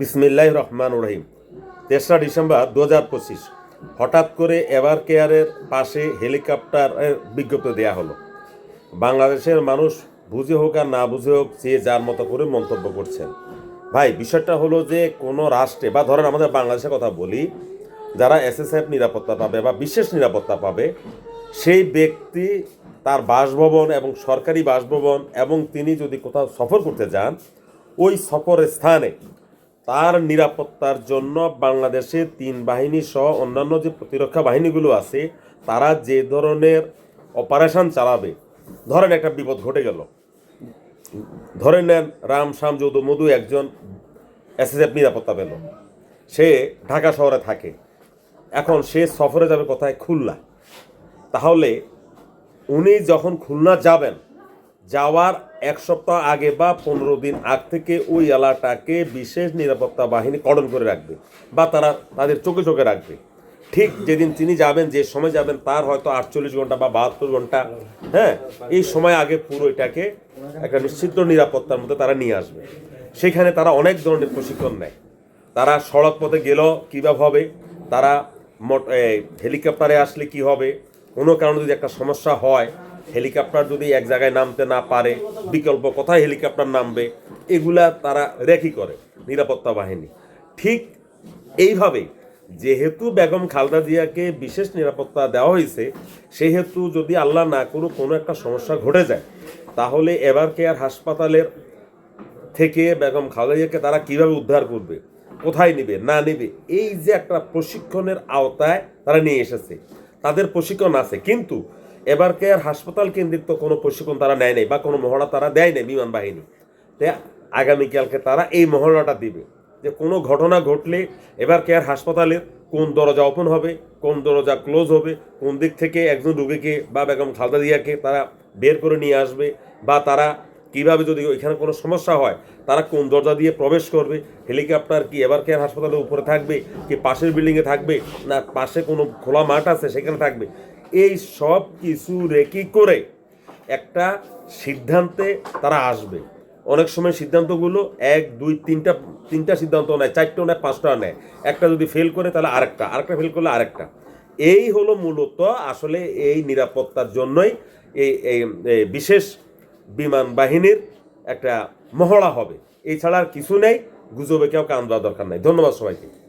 বিসমিল্লাহ রহমান রহিম। তেসরা ডিসেম্বর দু হাজার পঁচিশ, হঠাৎ করে এভার কেয়ারের পাশে হেলিকপ্টারের বিজ্ঞপ্তি দেওয়া হলো। বাংলাদেশের মানুষ বুঝে হোক আর না বুঝে হোক, যে যার মতো করে মন্তব্য করছেন। ভাই, বিষয়টা হলো যে কোনো রাষ্ট্রে, বা ধরেন আমাদের বাংলাদেশের কথা বলি, যারা এসএসএফ নিরাপত্তা পাবে বা বিশেষ নিরাপত্তা পাবে, সেই ব্যক্তি তার বাসভবন এবং সরকারি বাসভবন এবং তিনি যদি কোথাও সফর করতে যান, ওই সফর স্থানে তার নিরাপত্তার জন্য বাংলাদেশে তিন বাহিনী সহ অন্যান্য যে প্রতিরক্ষা বাহিনীগুলো আছে, তারা যে ধরনের অপারেশন চালাবে। ধরেন একটা বিপদ ঘটে গেল। ধরে নেন রাম শ্যাম যদু মধু একজন এসএসএফ নিরাপত্তা পেল। সে ঢাকা শহরে থাকে। এখন সে সফরে যাবে কোথায়? খুলনা। তাহলে উনি যখন খুলনা যাবেন, যাওয়ার এক সপ্তাহ আগে বা পনেরো দিন আগ থেকে ওই এলাকাটাকে বিশেষ নিরাপত্তা বাহিনী কর্ডন করে রাখবে বা তারা তাদের চোখে চোখে রাখবে। ঠিক যেদিন তিনি যাবেন, যে সময় যাবেন, তার হয়তো আটচল্লিশ ঘণ্টা বা বাহাত্তর ঘণ্টা হ্যাঁ এই সময় আগে পুরো এটাকে একটা নিশ্চিত নিরাপত্তার মধ্যে তারা নিয়ে আসবে। সেখানে তারা অনেক ধরনের প্রশিক্ষণ নেয়। তারা সড়ক পথে গেল কীভাবে হবে? তারা হেলিকপ্টারে আসলে কি হবে? কোনো কারণে যদি একটা সমস্যা হয় হেলিকপ্টার যদি এক জায়গায় নামতে না পারে, বিকল্প কোথায় হেলিকপ্টার নামবে, এগুলা তারা রেখি করে, নিরাপত্তা বাহিনী। ঠিক এইভাবেই যেহেতু বেগম খালদা জিয়াকে বিশেষ নিরাপত্তা দেওয়া হয়েছে, সেহেতু যদি আল্লাহ না কোনো কোনো একটা সমস্যা ঘটে যায়, তাহলে এবার কেয়ার হাসপাতালের থেকে বেগম খালদা জিয়াকে তারা কীভাবে উদ্ধার করবে, কোথায় নেবে, না নেবে, এই যে একটা প্রশিক্ষণের আওতায় তারা নিয়ে এসেছে। তাদের প্রশিক্ষণ আছে, কিন্তু এবার কেয়ার হাসপাতাল কেন্দ্রিক তো কোনো প্রশিক্ষণ তারা নেয় নাই বা কোনো মহড়া তারা দেয় নাই বিমান বাহিনী। তাই আগামীকালকে তারা এই মহড়াটা দিবে যে কোনো ঘটনা ঘটলে এবার কেয়ার হাসপাতালের কোন দরজা ওপেন হবে, কোন দরজা ক্লোজ হবে, কোন দিক থেকে একজন রুগীকে বা বেগম খালদা দিয়াকে তারা বের করে নিয়ে আসবে বা তারা কীভাবে যদি ওইখানে কোনো সমস্যা হয়, তারা কোন দরজা দিয়ে প্রবেশ করবে, হেলিকপ্টার কি এবার কেয়ার হাসপাতালের উপরে থাকবে, কি পাশের বিল্ডিংয়ে থাকবে, না পাশে কোনো খোলা মাঠ আছে সেখানে থাকবে এই সব কিছু রেকি করে একটা সিদ্ধান্তে তারা আসবে। অনেক সময় সিদ্ধান্তগুলো এক, দুই, তিনটা তিনটা সিদ্ধান্ত নেয়, চারটেও নেয় পাঁচটা নেয়। একটা যদি ফেল করে তাহলে আরেকটা আরেকটা ফেল করলে আরেকটা। এই হলো মূলত আসলে এই নিরাপত্তার জন্যই এই বিশেষ বিমান বাহিনীর একটা মহড়া হবে। এছাড়া আর কিছু নেই, গুজবে কেউ কান দেওয়ার দরকার নাই। ধন্যবাদ সবাইকে।